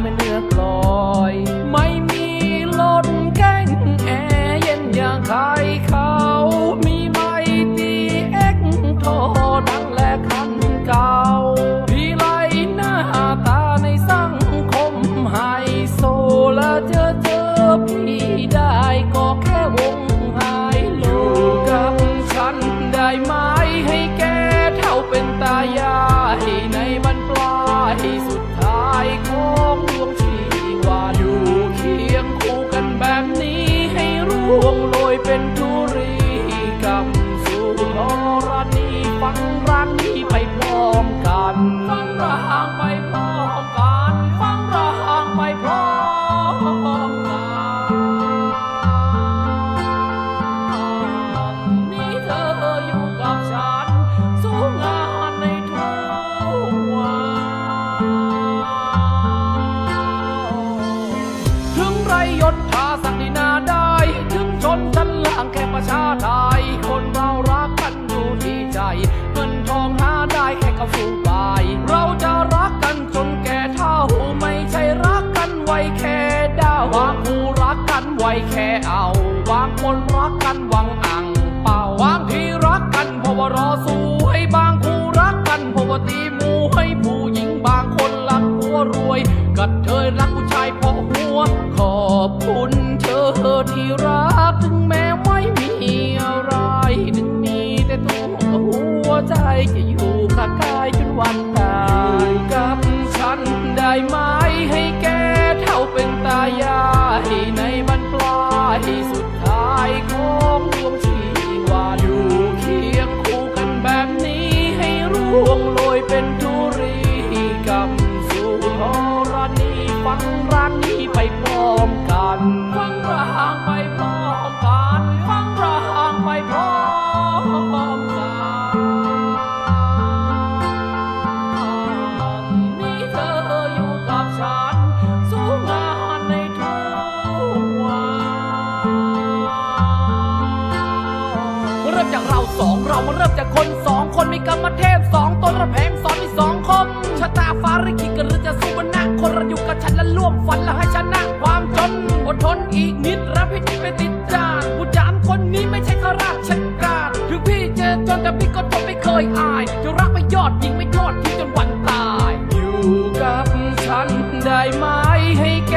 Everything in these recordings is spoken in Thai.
ไม่เนื้อกลอย ไม่มีลดแก้งแอเย็นอย่างใครเขามีไม่ตีเอ็กโทดังและคันเก่าพีไลหน้าตาในสังคมไฮโซและเจอเจอพี่ได้ก็แค่วงไฮโลกับฉันได้ไหมให้แกเท่าเป็นตายายในบันปลายสุดายของดวงชีวาอยู่เคียงคู่กันแบบนี้ให้ร่วงโรยเป็นางคนรักกันหวังอังเป่าบางทีรักกันเพราะว่ารอสู้ให้บางคู่รักกันเพราะว่าตีมูให้ผู้หญิงบางคนรักหัวรวยกัดเธยรักผู้ชายเพราะหัว ขอบคุณเธอที่รักถึงแม้ไม่มีอะไรถึงมีแต่ตัวหัวใจจะอยู่ข้างกายจนวันตายกับฉันได้ไหม เริ่มจากคนสองคนมีกรรมเทพสองตนระแพงสอนมีสองคมชะตาฟ้าริขิตกันหรือจะสู้มันนะคนระอยู่กับฉันและร่วมฝันและให้ชนะความจนอดทนอีกนิดรับพิษไปติดจานผู้จามคนนี้ไม่ใช่ข้าราชการถึงพี่เจะจนแต่พี่ก็ทนไม่เคยอายจะรักไปยอดยิงไม่ยอดที่จนวันตาย อยู่กับฉันได้ไหมให้แก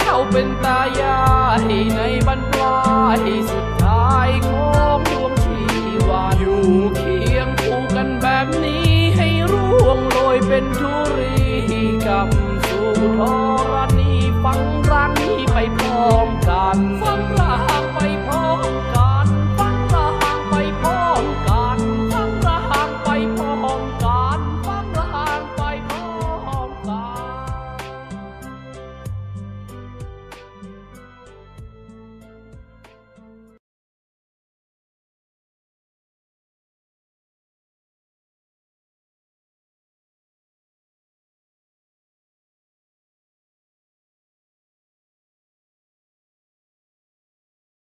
เท่าเป็นตายายในบรรปลายสุดท้ายคน อยู่เคียงคู่กันแบบนี้ให้ร่วงโรยเป็นทุรีกับสู่ธรณีฟังรักนี้ไปพร้อมกันฟังรา